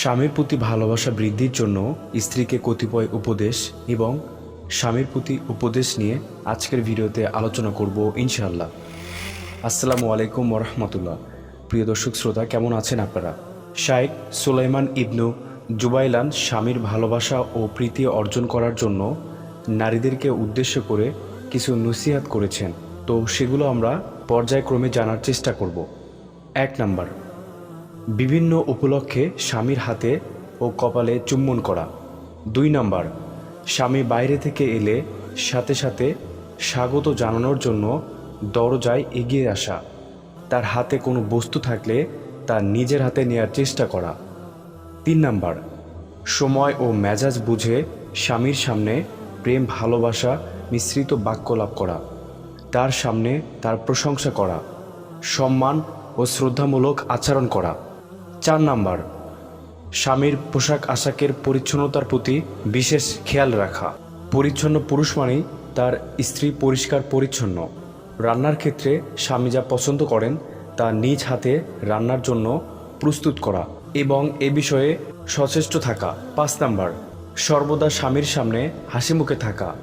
স্বামীর প্রতি ভালোবাসা বৃদ্ধির জন্য স্ত্রীকে কতিপয় উপদেশ এবং স্বামীর প্রতি উপদেশ নিয়ে আজকের ভিডিওতে আলোচনা করব ইনশাআল্লাহ। আসসালামু আলাইকুম ওরহমতুল্লাহ। প্রিয় দর্শক শ্রোতা, কেমন আছেন আপনারা? শাইখ সুলাইমান ইবনু জুবাইলান স্বামীর ভালোবাসা ও প্রীতি অর্জন করার জন্য নারীদেরকে উদ্দেশ্য করে কিছু নসিহাত করেছেন। তো সেগুলো আমরা পর্যায়ক্রমে জানার চেষ্টা করব। এক নাম্বার বিভিন্ন উপলক্ষে স্বামীর হাতে ও কপালে চুম্বন করা। দুই নাম্বার, স্বামী বাইরে থেকে এলে সাথে সাথে স্বাগত জানানোর জন্য দরজায় এগিয়ে আসা। তার হাতে কোনো বস্তু থাকলে তা নিজের হাতে নেয়ার চেষ্টা করা। তিন নাম্বার, সময় ও মেজাজ বুঝে স্বামীর সামনে প্রেম ভালোবাসা মিশ্রিত বাক্য লাভ করা। তার সামনে তার প্রশংসা করা। সম্মান ও শ্রদ্ধামূলক আচরণ করা। চার নাম্বার, স্বামীর পোশাক আশাকের পরিচ্ছন্নতার প্রতি বিশেষ খেয়াল রাখা। পরিচ্ছন্ন পুরুষ মানেই তার স্ত্রী পরিষ্কার পরিচ্ছন্ন। রান্নার ক্ষেত্রে স্বামী যা পছন্দ করেন তা নিজ হাতে রান্নার জন্য প্রস্তুত করা এবং এ বিষয়ে সচেষ্ট থাকা। পাঁচ নাম্বার, সর্বদা স্বামীর সামনে হাসি মুখে থাকা।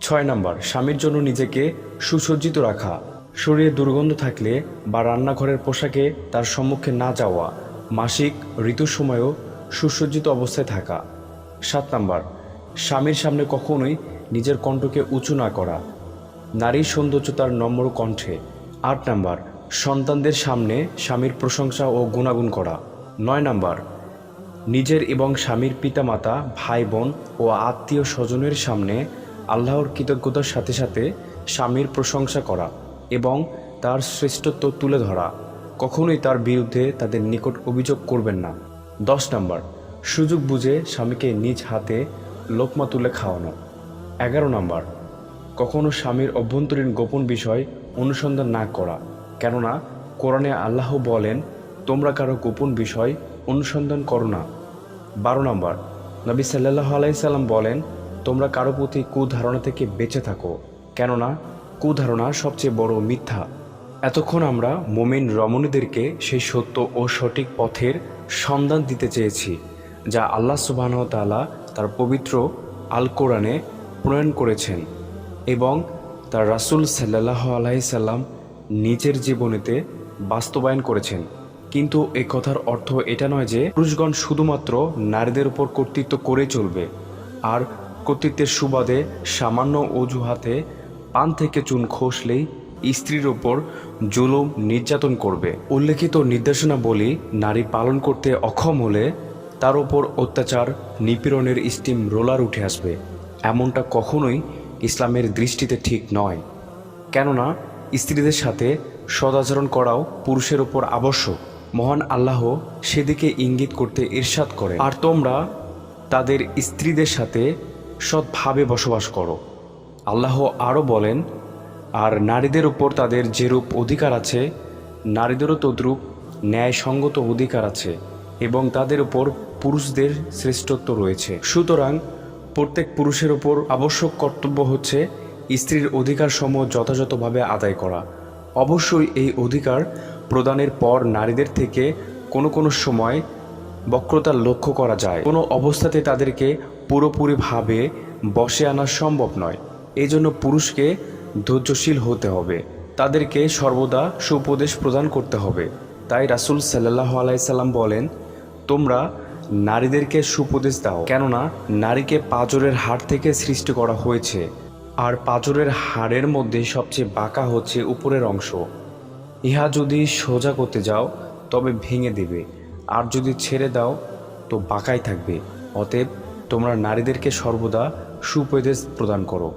ছয় নাম্বার, স্বামীর জন্য নিজেকে সুসজ্জিত রাখা। শরীরে দুর্গন্ধ থাকলে বা রান্নাঘরের পোশাকে তার সম্মুখে না যাওয়া, মাসিক ঋতুর সময়ও সুসজ্জিত অবস্থায় থাকা। সাত নাম্বার, স্বামীর সামনে কখনোই নিজের কণ্ঠকে উঁচু না করা। নারীর সৌন্দর্য তার নম্র কণ্ঠে। আট নাম্বার, সন্তানদের সামনে স্বামীর প্রশংসা ও গুণাগুণ করা। নয় নাম্বার, নিজের এবং স্বামীর পিতামাতা ভাই বোন ও আত্মীয় স্বজনের সামনে আল্লাহর কৃতজ্ঞতার সাথে সাথে স্বামীর প্রশংসা করা। এবং তার শ্রেষ্ঠত্ব তুলে ধরা। কখনোই তার বিরুদ্ধে তাদের নিকট অভিযোগ করবেন না। দশ নম্বর, সুযোগ বুঝে স্বামীকে নিজ হাতে লোকমা তুলে খাওয়ানো। এগারো নম্বর, কখনো স্বামীর অভ্যন্তরীণ গোপন বিষয় অনুসন্ধান না করা, কেননা কোরআনে আল্লাহ বলেন, তোমরা কারও গোপন বিষয় অনুসন্ধান করো না। বারো নম্বর, নবী সাল্লাহ আলাইসাল্লাম বলেন, তোমরা কারও প্রতি কুধারণা থেকে বেঁচে থাকো, কেননা কুধারণা সবচেয়ে বড় মিথ্যা। এতক্ষণ আমরা মোমেন রমণীদেরকে সেই সত্য ও সঠিক পথের সন্ধান দিতে চেয়েছি, যা আল্লাহ সুবাহ তালা তার পবিত্র আল কোরআনে প্রণয়ন করেছেন এবং তার রাসুল সাল্লাহ আলাইসাল্লাম নিজের জীবনেতে বাস্তবায়ন করেছেন। কিন্তু এ কথার অর্থ এটা নয় যে পুরুষগণ শুধুমাত্র নারীদের উপর কর্তৃত্ব করে চলবে, আর কর্তৃত্বের সুবাদে সামান্য অজুহাতে পান থেকে চুন খসলেই স্ত্রীর ওপর জুলুম নির্যাতন করবে। উল্লেখিত নির্দেশনা বলি, নারী পালন করতে অক্ষম হলে তার ওপর অত্যাচার, নিপীড়নের স্টিম রোলার উঠে আসবে। এমনটা কখনোই ইসলামের দৃষ্টিতে ঠিক নয়। কেননা, স্ত্রীদের সাথে সদাচরণ করাও পুরুষের ওপর আবশ্যক। মহান আল্লাহ সেদিকে ইঙ্গিত করতে ইরশাদ করে আর তোমরা তাদের স্ত্রীদের সাথে সৎভাবে বসবাস করো। আল্লাহ আরও বলেন, আর নারীদের উপর তাদের যেরূপ অধিকার আছে, নারীদেরও তদ্রূপ ন্যায়সঙ্গত অধিকার আছে এবং তাদের উপর পুরুষদের শ্রেষ্ঠত্ব রয়েছে। সুতরাং প্রত্যেক পুরুষের ওপর আবশ্যক কর্তব্য হচ্ছে স্ত্রীর অধিকার সমূহ যথাযথভাবে আদায় করা। অবশ্যই এই অধিকার প্রদানের পর নারীদের থেকে কোনো কোনো সময় বক্রতা লক্ষ্য করা যায়। কোনো অবস্থাতে তাদেরকে পুরোপুরিভাবে বসে আনা সম্ভব নয়। এই জন্য পুরুষকে ধৈর্যশীল হতে হবে। তাদেরকে সর্বদা সুপদেশ প্রদান করতে হবে। তাই রাসুল সাল্লাহ আলাইসাল্লাম বলেন, তোমরা নারীদেরকে সুপদেশ দাও, কেননা নারীকে পাজরের হাড় থেকে সৃষ্টি করা হয়েছে। আর পাজরের হাড়ের মধ্যে সবচেয়ে বাঁকা হচ্ছে উপরের অংশ। ইহা যদি সোজা করতে যাও, তবে ভেঙে দেবে। আর যদি ছেড়ে দাও, তো বাঁকাই থাকবে। অতএব তোমরা নারীদেরকে সর্বদা সুপদেশ প্রদান করো।